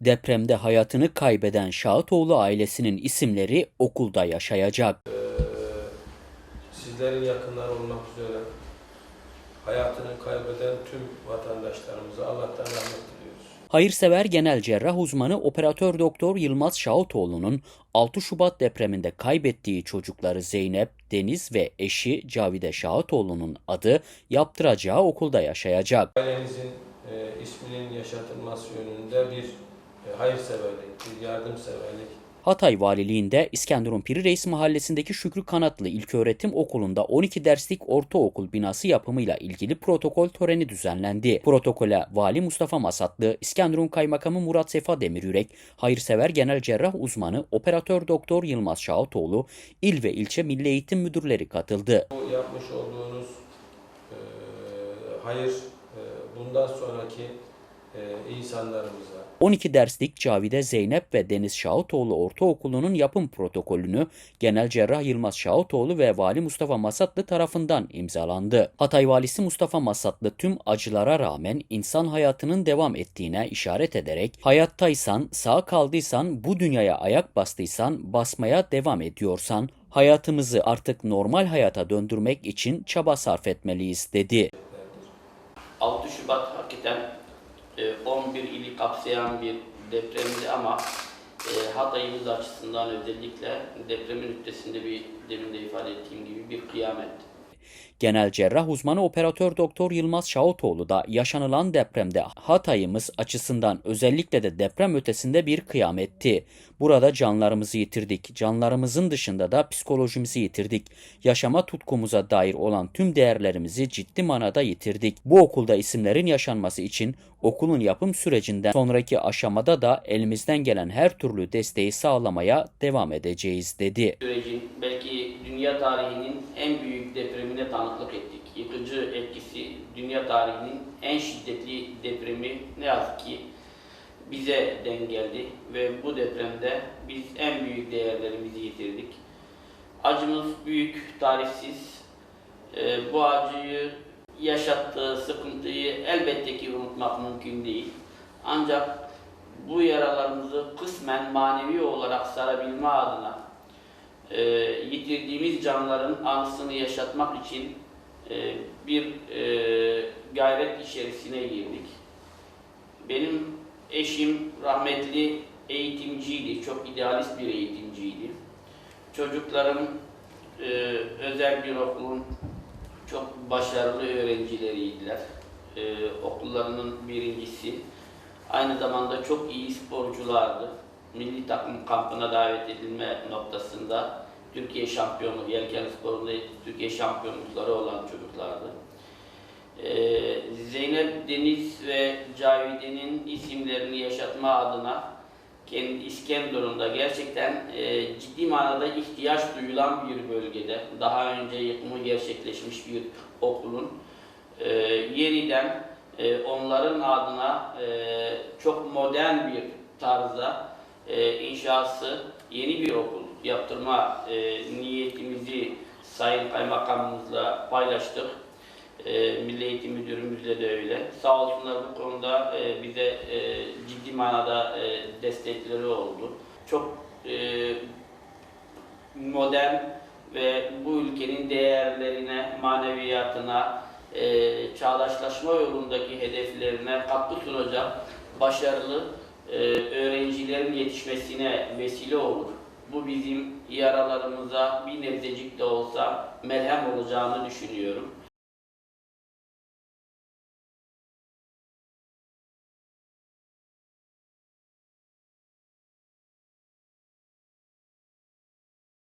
Depremde hayatını kaybeden Şahatoğlu ailesinin isimleri okulda yaşayacak. sizlerin yakınları olmak üzere hayatını kaybeden tüm vatandaşlarımıza Allah'tan rahmet diliyoruz. Hayırsever genel cerrah uzmanı operatör doktor Yılmaz Şahatoğlu'nun 6 Şubat depreminde kaybettiği çocukları Zeynep, Deniz ve eşi Cavide Şahatoğlu'nun adı yaptıracağı okulda yaşayacak. Ailenizin e, isminin yaşatılması yönünde bir hayırseverlik, bir yardımseverlik Hatay Valiliğinde İskenderun Piri Reis Mahallesi'ndeki Şükrü Kanatlı İlköğretim Okulu'nda 12 derslik ortaokul binası yapımıyla ilgili protokol töreni düzenlendi. Protokole Vali Mustafa Masatlı, İskenderun Kaymakamı Murat Sefa Demiryürek, Hayırsever Genel Cerrah Uzmanı Operatör Doktor Yılmaz Şahatoğlu, il ve ilçe milli eğitim müdürleri katıldı. Bu yapmış olduğunuz e, hayır e, bundan sonraki e, insanlarımıza 12 derslik Cavide Zeynep ve Deniz Şahutoğlu Ortaokulu'nun yapım protokolünü Genel Cerrah Yılmaz Şahutoğlu ve Vali Mustafa Masatlı tarafından imzalandı. Hatay Valisi Mustafa Masatlı tüm acılara rağmen insan hayatının devam ettiğine işaret ederek hayattaysan, sağ kaldıysan, bu dünyaya ayak bastıysan, basmaya devam ediyorsan, hayatımızı artık normal hayata döndürmek için çaba sarf etmeliyiz dedi. 6 Şubat hakikaten e, 11 ili kapsayan bir depremdi ama e, Hatay'ımız açısından özellikle depremin ötesinde bir demin de ifade ettiğim gibi bir kıyametti. Genel cerrah uzmanı operatör doktor Yılmaz Şahutoğlu da yaşanılan depremde Hatay'ımız açısından özellikle de deprem ötesinde bir kıyametti. Burada canlarımızı yitirdik. Canlarımızın dışında da psikolojimizi yitirdik. Yaşama tutkumuza dair olan tüm değerlerimizi ciddi manada yitirdik. Bu okulda isimlerin yaşanması için okulun yapım sürecinden sonraki aşamada da elimizden gelen her türlü desteği sağlamaya devam edeceğiz dedi. Sürecin belki dünya tarihinin en büyük depremine tanıklık ettik. Yıkıcı etkisi dünya tarihinin en şiddetli depremi ne yazık ki bize denk geldi ve bu depremde biz en büyük değerlerimizi yitirdik. Acımız büyük, tarifsiz. Ee, bu acıyı yaşattığı sıkıntıyı elbette ki unutmak mümkün değil. Ancak bu yaralarımızı kısmen manevi olarak sarabilme adına e, yitirdiğimiz canların anısını yaşatmak için e, bir e, gayret içerisine girdik. Benim eşim rahmetli eğitimciydi, çok idealist bir eğitimciydi. Çocuklarım e, özel bir okulun çok başarılı öğrencileriydiler. E, okullarının birincisi. Aynı zamanda çok iyi sporculardı. Milli takım kampına davet edilme noktasında Türkiye şampiyonu, yelken sporunda Türkiye şampiyonlukları olan çocuklardı. Ee, Zeynep Deniz ve Cavide'nin isimlerini yaşatma adına kendi İskenderun'da gerçekten e, ciddi manada ihtiyaç duyulan bir bölgede, daha önce yıkımı gerçekleşmiş bir okulun e, yeniden e, onların adına e, çok modern bir tarzda e, inşası yeni bir okul yaptırma e, niyetimizi Sayın Kaymakamımızla paylaştık. E, Milli Eğitim Müdürümüzle de öyle. Sağ olsunlar bu konuda e, bize e, ciddi manada e, destekleri oldu. Çok e, modern ve bu ülkenin değerlerine, maneviyatına, e, çağdaşlaşma yolundaki hedeflerine katkı sunacak başarılı e, öğrencilerin yetişmesine vesile olur. Bu bizim yaralarımıza bir nebzecik de olsa merhem olacağını düşünüyorum.